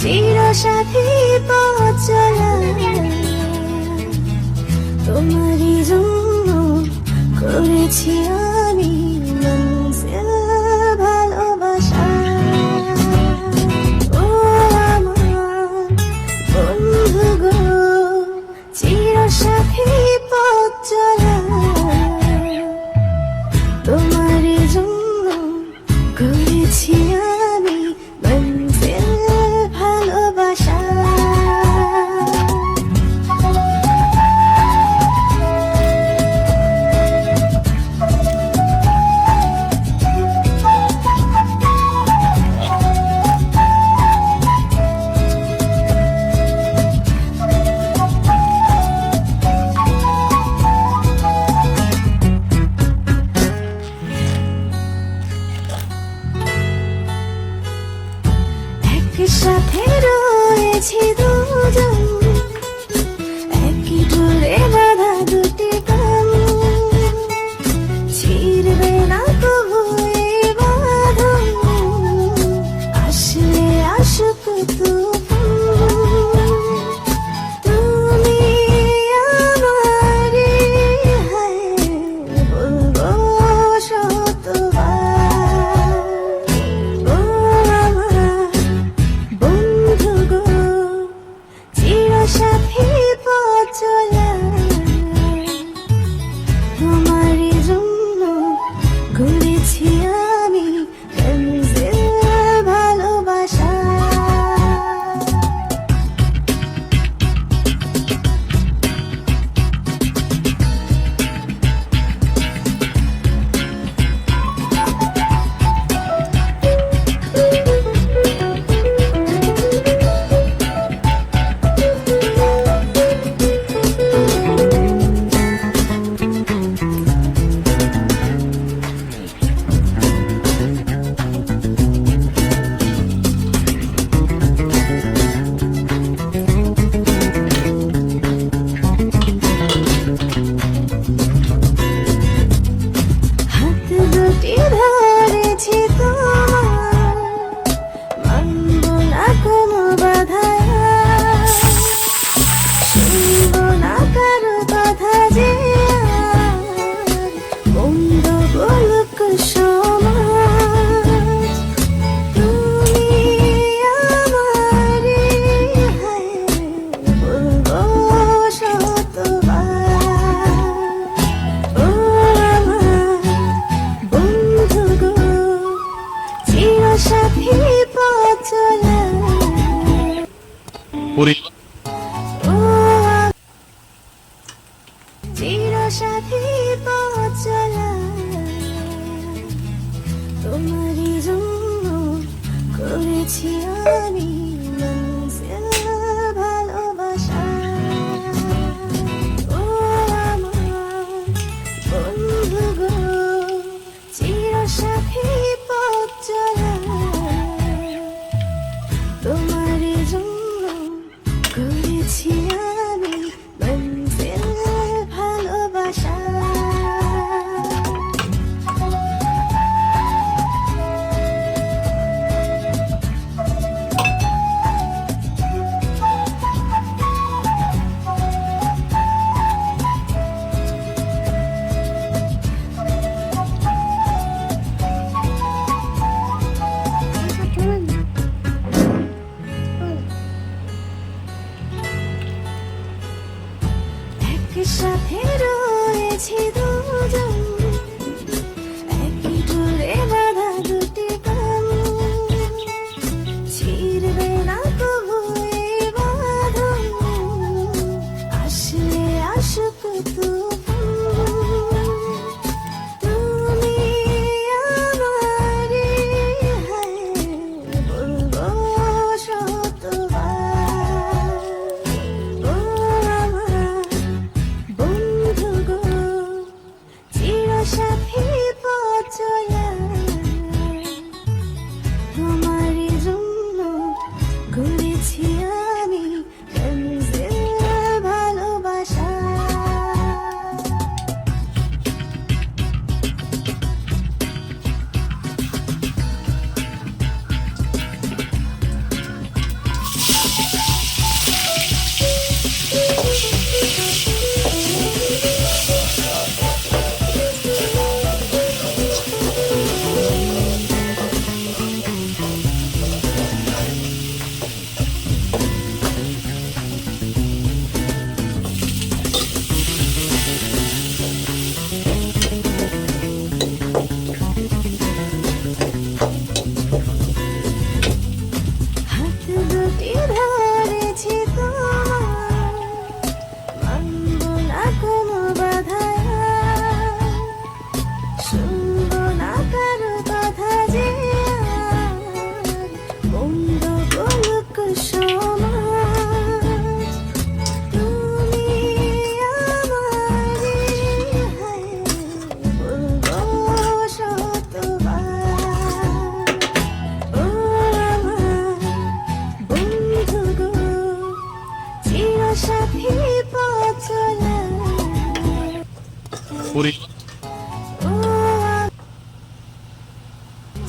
চিরসাথী পথ চলা তোমারই জন্য করেছি আমি ভালোবাসা। গো চিরসাথী চলা জন্য করেছি রয়েছে দুজন। Go. চিরসাথী পথ চলা। তোমারই জন্য করেছি আমি shopping. It's you.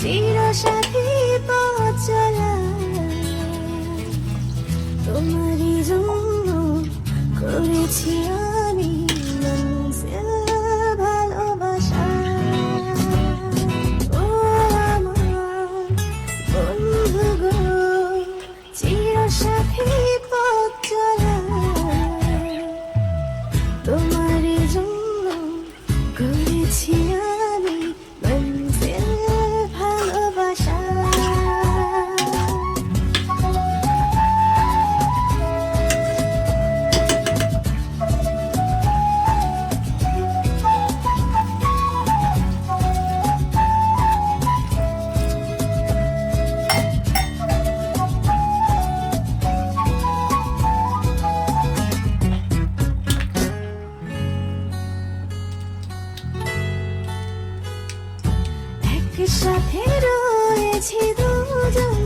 চিরসাথী পথ চলা তোমারই জন্য করেছি একসাথে রয়েছে দুজন।